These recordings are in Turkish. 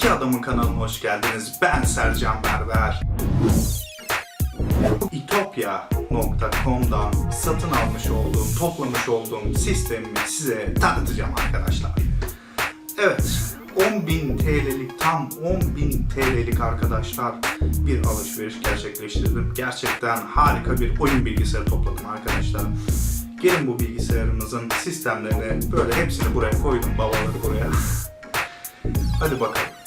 İki Adamın kanalına hoş geldiniz. Ben Sercan Berber. İtopya.com'dan satın almış olduğum, toplamış olduğum sistemimi size tanıtacağım arkadaşlar. Evet, 10.000 TL'lik, tam 10.000 TL'lik arkadaşlar bir alışveriş gerçekleştirdim. Gerçekten harika bir oyun bilgisayarı topladım arkadaşlar. Gelin bu bilgisayarımızın sistemlerini böyle hepsini buraya koydum, babaları buraya. Hadi bakalım.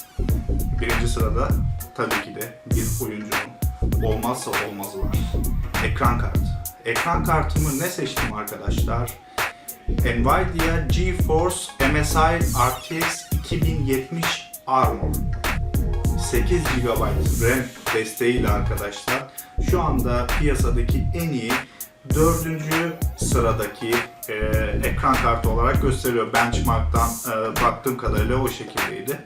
Birinci sırada tabii ki de bir oyuncunun olmazsa olmazı var. Ekran kartı. Ekran kartımı ne seçtim arkadaşlar? Nvidia GeForce MSI RTX 2070 Armor. 8 GB RAM desteğiyle arkadaşlar şu anda piyasadaki en iyi dördüncü sıradaki e, ekran kartı olarak gösteriyor. Benchmark'tan e, baktığım kadarıyla o şekildeydi.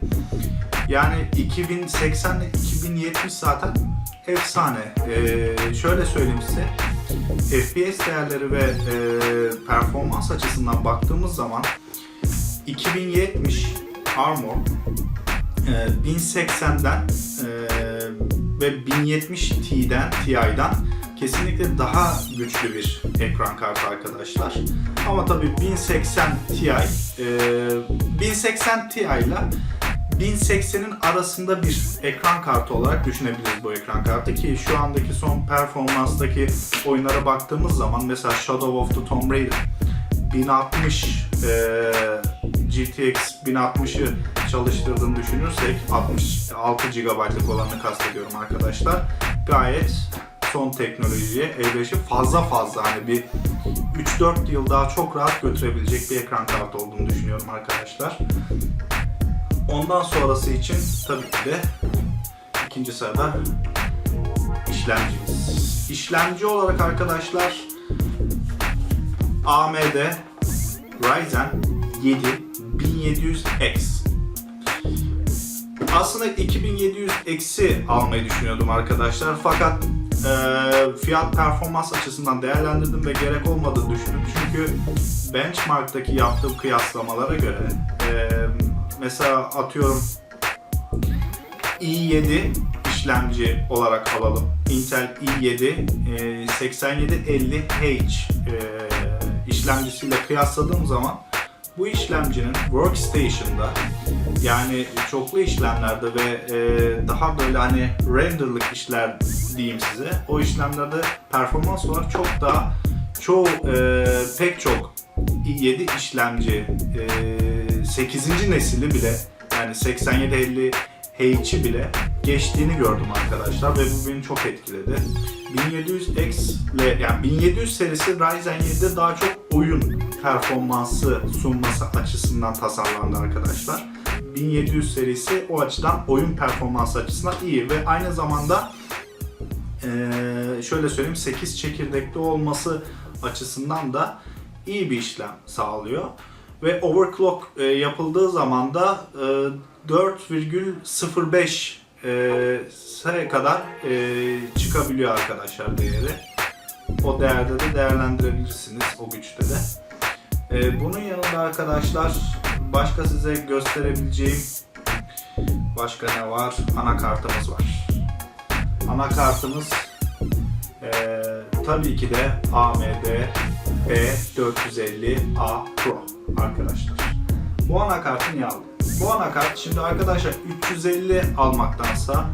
Yani 2080 ile 2070 zaten efsane. E, şöyle söyleyeyim size. FPS değerleri ve e, performans açısından baktığımız zaman 2070 Armor e, 1080'den e, ve 1070 Ti'den Ti'den kesinlikle daha güçlü bir ekran kartı arkadaşlar. Ama tabii 1080 Ti e, 1080 Ti ile 1080'in arasında bir ekran kartı olarak düşünebiliriz bu ekran kartı ki şu andaki son performanstaki oyunlara baktığımız zaman mesela Shadow of the Tomb Raider 1060 e, GTX 1060'ı çalıştırdığını düşünürsek 66 GB'lık olanını kastediyorum arkadaşlar. Gayet son teknolojiye elverişi fazla fazla hani bir 3-4 yıl daha çok rahat götürebilecek bir ekran kartı olduğunu düşünüyorum arkadaşlar. Ondan sonrası için tabii ki de ikinci sırada işlemcimiz. İşlemci olarak arkadaşlar AMD Ryzen 7 1700X. Aslında 2700X'i almayı düşünüyordum arkadaşlar fakat e, fiyat performans açısından değerlendirdim ve gerek olmadığını düşündüm. Çünkü benchmark'taki yaptığım kıyaslamalara göre e, mesela atıyorum i7 işlemci olarak alalım. Intel i7 e, 8750H e, işlemcisiyle kıyasladığım zaman bu işlemcinin workstation'da yani çoklu işlemlerde ve e, daha böyle hani renderlık işler diyeyim size o işlemlerde performans olarak çok daha çoğu e, pek çok i7 işlemci e, 8. nesili bile yani 8750 H'yi bile geçtiğini gördüm arkadaşlar ve bu beni çok etkiledi. 1700X ile yani 1700 serisi Ryzen 7'de daha çok oyun performansı sunması açısından tasarlandı arkadaşlar. 1700 serisi o açıdan oyun performansı açısından iyi ve aynı zamanda eee, şöyle söyleyeyim 8 çekirdekli olması açısından da iyi bir işlem sağlıyor. Ve overclock e, yapıldığı zaman da e, 4,05 e, sene kadar e, çıkabiliyor arkadaşlar değeri. O değerde de değerlendirebilirsiniz o güçte de. E, bunun yanında arkadaşlar başka size gösterebileceğim başka ne var? Anakartımız var. Anakartımız e, tabii ki de AMD B450A Pro arkadaşlar. Bu anakartı niye aldım? Bu anakart şimdi arkadaşlar 350 almaktansa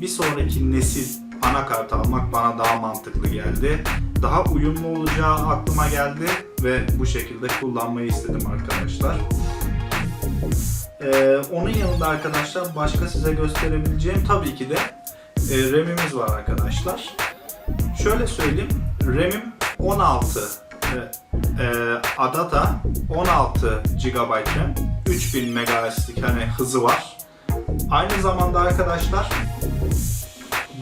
bir sonraki nesil anakart almak bana daha mantıklı geldi. Daha uyumlu olacağı aklıma geldi ve bu şekilde kullanmayı istedim arkadaşlar. Ee, onun yanında arkadaşlar başka size gösterebileceğim tabii ki de e, RAM'imiz var arkadaşlar. Şöyle söyleyeyim, RAM'im 16 e, e, adata 16 GB RAM, 3000 MHz'lik hani hızı var. Aynı zamanda arkadaşlar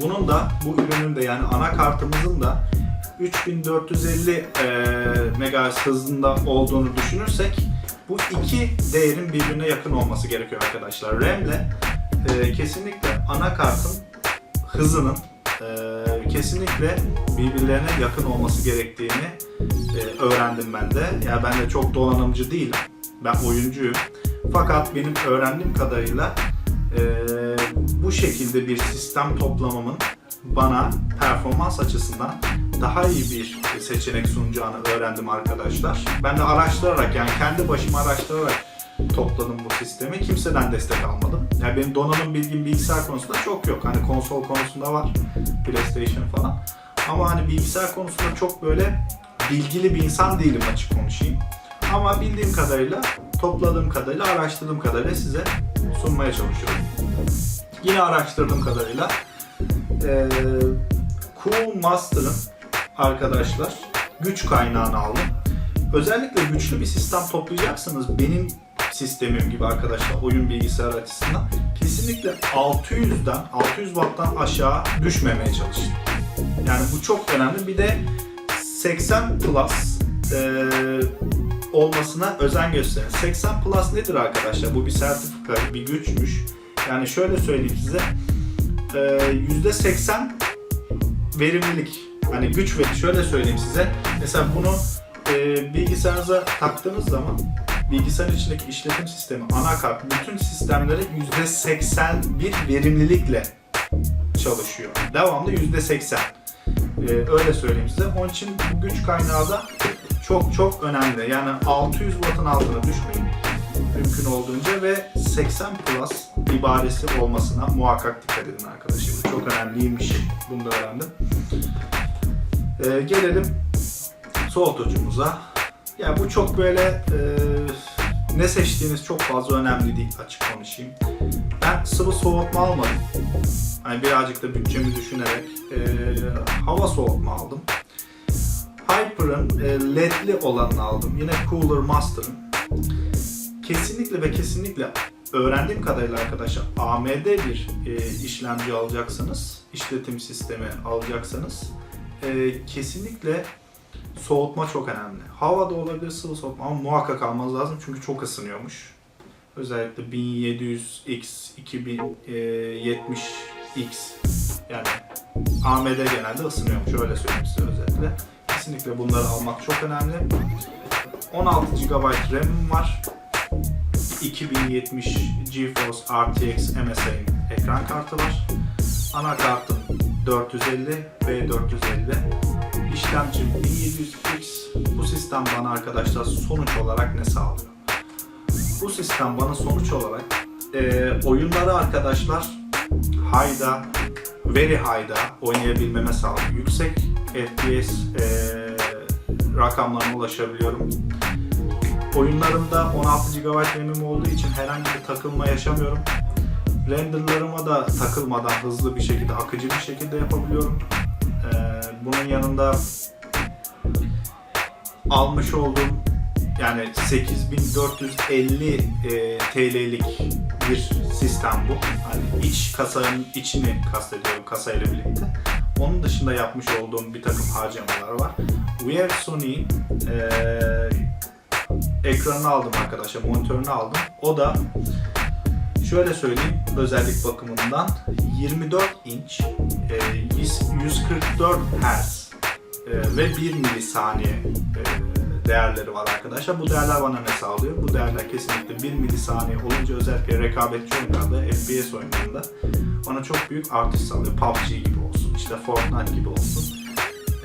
bunun da bu ürünün de yani anakartımızın da 3450 e, MHz hızında olduğunu düşünürsek bu iki değerin birbirine yakın olması gerekiyor arkadaşlar. RAM ile e, kesinlikle anakartın hızının e, kesinlikle birbirlerine yakın olması gerektiğini e, öğrendim ben de. Yani ben de çok donanımcı değilim. Ben oyuncuyum. Fakat benim öğrendiğim kadarıyla Ee, bu şekilde bir sistem toplamamın bana performans açısından daha iyi bir seçenek sunacağını öğrendim arkadaşlar. Ben de araştırarak yani kendi başıma araştırarak topladım bu sistemi. Kimseden destek almadım. Yani benim donanım bilgim bilgisayar konusunda çok yok. Hani konsol konusunda var. PlayStation falan. Ama hani bilgisayar konusunda çok böyle bilgili bir insan değilim açık konuşayım. Ama bildiğim kadarıyla, topladığım kadarıyla, araştırdığım kadarıyla size sunmaya çalışıyorum. Yine araştırdığım kadarıyla eee Cool Master'ın arkadaşlar güç kaynağını aldım. Özellikle güçlü bir sistem toplayacaksınız. Benim sistemim gibi arkadaşlar oyun bilgisayar açısından kesinlikle 600'den 600 watt'tan aşağı düşmemeye çalışın. Yani bu çok önemli. Bir de 80 plus eee, olmasına özen gösterin. 80 plus nedir arkadaşlar? Bu bir sertifika, bir güçmüş. Yani şöyle söyleyeyim size. Eee, %80 verimlilik. Hani güç ve şöyle söyleyeyim size. Mesela bunu eee, bilgisayarınıza taktığınız zaman bilgisayar içindeki işletim sistemi, anakart, bütün sistemleri %81 verimlilikle çalışıyor. Devamlı %80. Ee, öyle söyleyeyim size. Onun için bu güç kaynağı da çok çok önemli. Yani 600 wattın altına düşmeyin mümkün olduğunca ve 80 plus ibaresi olmasına muhakkak dikkat edin arkadaşlar. Bu çok önemliymiş. Bunu da öğrendim. Ee, gelelim soğutucumuza. Ya bu çok böyle e, ne seçtiğiniz çok fazla önemli değil açık konuşayım. Ben sıvı soğutma almadım. Hani birazcık da bütçemi düşünerek e, hava soğutma aldım. Hyper'ın e, ledli olanını aldım. Yine Cooler Master'ın. Kesinlikle ve kesinlikle öğrendiğim kadarıyla arkadaşlar AMD bir e, işlemci alacaksanız, işletim sistemi alacaksanız e, kesinlikye soğutma çok önemli. Havada olabilir sıvı soğutma ama muhakkak almanız lazım çünkü çok ısınıyormuş. Özellikle 1700X, 2070X yani AMD genelde ısınıyormuş öyle söyleyeyim size özellikle. Kesinlikle bunları almak çok önemli. 16 GB RAM'im var. 2070 GeForce RTX MSI'nin ekran kartı var. Anakartım 450 ve 450. İşlemcim 1700X. Bu sistem bana arkadaşlar sonuç olarak ne sağlıyor? Bu sistem bana sonuç olarak e, oyunları arkadaşlar high'da, very high'da oynayabilmeme sağlıyor. Yüksek FPS e, rakamlarına ulaşabiliyorum. Oyunlarımda 16 GB RAM'im olduğu için herhangi bir takılma yaşamıyorum. Renderlarıma da takılmadan hızlı bir şekilde, akıcı bir şekilde yapabiliyorum. Ee, bunun yanında almış olduğum yani 8450 e, TL'lik bir sistem bu. Hani iç kasanın içini kastediyorum kasayla birlikte. Onun dışında yapmış olduğum bir takım harcamalar var. Wear Sony e, ekranını aldım arkadaşlar, monitörünü aldım. O da şöyle söyleyeyim özellik bakımından 24 inç, e, 144 Hz e, ve 1 milisaniye e, değerleri var arkadaşlar. Bu değerler bana ne sağlıyor? Bu değerler kesinlikle 1 milisaniye olunca özellikle rekabetçi oyunlarda, FPS oyunlarında bana çok büyük artış sağlıyor. PUBG gibi olsun, işte Fortnite gibi olsun.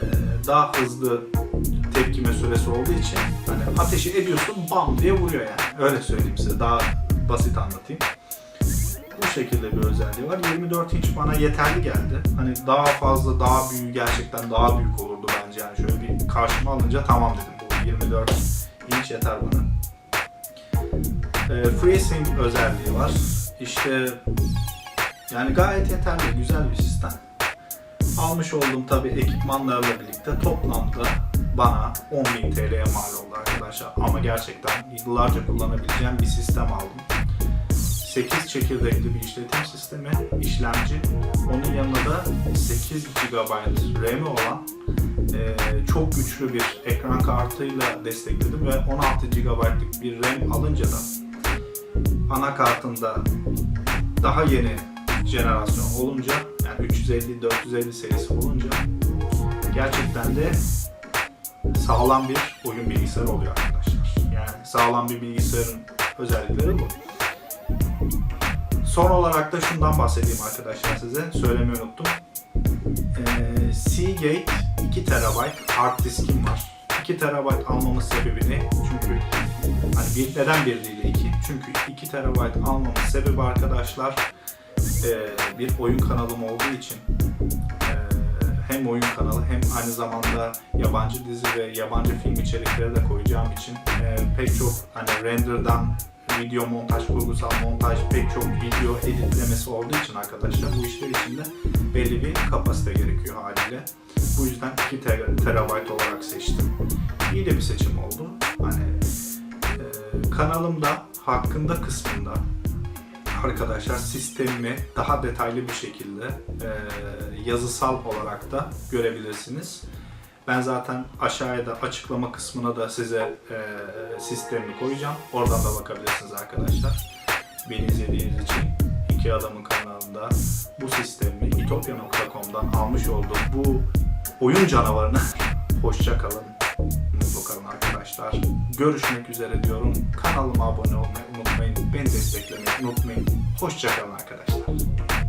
E, daha hızlı tepkime süresi olduğu için hani ateşi ediyorsun bam diye vuruyor yani. Öyle söyleyeyim size. Daha basit anlatayım. Bu şekilde bir özelliği var. 24 inç bana yeterli geldi. Hani daha fazla, daha büyük gerçekten daha büyük olurdu bence yani. Şöyle bir karşıma alınca tamam dedim. Bu 24 inç yeter bana. Ee, FreeSync özelliği var. İşte yani gayet yeterli, güzel bir sistem. Almış olduğum tabi ekipmanlarla birlikte toplamda bana 10.000 TL'ye mal oldu arkadaşlar. Ama gerçekten yıllarca kullanabileceğim bir sistem aldım. 8 çekirdekli bir işletim sistemi, işlemci. Onun yanında da 8 GB RAM'i olan e, çok güçlü bir ekran kartıyla destekledim ve 16 GB'lık bir RAM alınca da anakartında daha yeni jenerasyon olunca yani 350-450 serisi olunca gerçekten de sağlam bir oyun bilgisayarı oluyor arkadaşlar. Yani sağlam bir bilgisayarın özellikleri bu. Son olarak da şundan bahsedeyim arkadaşlar size. Söylemeyi unuttum. Ee, Seagate 2 TB hard diskim var. 2 TB almamın sebebi ne? Çünkü hani bir, neden bir değil de 2? Çünkü 2 TB almamın sebebi arkadaşlar e, bir oyun kanalım olduğu için e, hem oyun kanalı hem aynı zamanda yabancı dizi ve yabancı film içerikleri de koyacağım için e, pek çok hani render'dan video montaj, kurgusal montaj, pek çok video editlemesi olduğu için arkadaşlar bu işler için de belli bir kapasite gerekiyor haliyle. Bu yüzden 2 ter- olarak seçtim. İyi de bir seçim oldu. Hani e, kanalımda hakkında kısmında arkadaşlar sistemimi daha detaylı bir şekilde e, yazısal olarak da görebilirsiniz. Ben zaten aşağıya da açıklama kısmına da size e, sistemini koyacağım. Oradan da bakabilirsiniz arkadaşlar. Beni izlediğiniz için iki adamın kanalında bu sistemi itopya.com'dan almış olduğum bu oyun canavarına hoşça kalın. Mutlu kalın arkadaşlar. Görüşmek üzere diyorum. Kanalıma abone olmayı unutmayın. Beni desteklemeyi unutmayın. Hoşça kalın arkadaşlar.